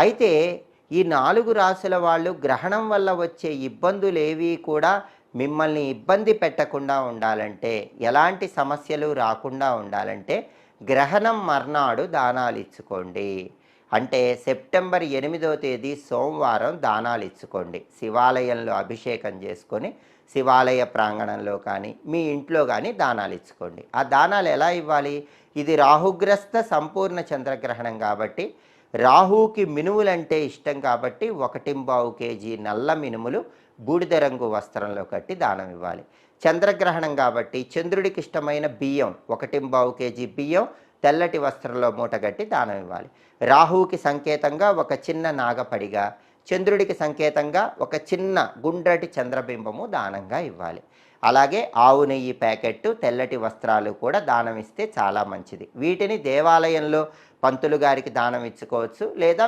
అయితే ఈ నాలుగు రాశుల వాళ్ళు గ్రహణం వల్ల వచ్చే ఇబ్బందులు ఏవి కూడా మిమ్మల్ని ఇబ్బంది పెట్టకుండా ఉండాలంటే ఎలాంటి సమస్యలు రాకుండా ఉండాలంటే గ్రహణం మర్నాడు దానాలు ఇచ్చుకోండి. అంటే సెప్టెంబర్ ఎనిమిదవ తేదీ సోమవారం దానాలు ఇచ్చుకోండి. శివాలయంలో అభిషేకం చేసుకొని శివాలయ ప్రాంగణంలో కానీ మీ ఇంట్లో కానీ దానాలు ఇచ్చుకోండి. ఆ దానాలు ఎలా ఇవ్వాలి? ఇది రాహుగ్రస్త సంపూర్ణ చంద్రగ్రహణం కాబట్టి రాహుకి మినుములంటే ఇష్టం కాబట్టి ఒకటింబావు కేజీ నల్ల మినుములు బూడిద రంగు వస్త్రంలో కట్టి దానం ఇవ్వాలి. చంద్రగ్రహణం కాబట్టి చంద్రుడికి ఇష్టమైన బియ్యం ఒకటింబావు కేజీ బియ్యం తెల్లటి వస్త్రంలో మూటగట్టి దానం ఇవ్వాలి. రాహువుకి సంకేతంగా ఒక చిన్న నాగపడిగా చంద్రుడికి సంకేతంగా ఒక చిన్న గుండ్రటి చంద్రబింబము దానంగా ఇవ్వాలి. అలాగే ఆవు నెయ్యి ప్యాకెట్టు తెల్లటి వస్త్రాలు కూడా దానం ఇస్తే చాలా మంచిది. వీటిని దేవాలయంలో పంతులు గారికి దానం ఇచ్చుకోవచ్చు లేదా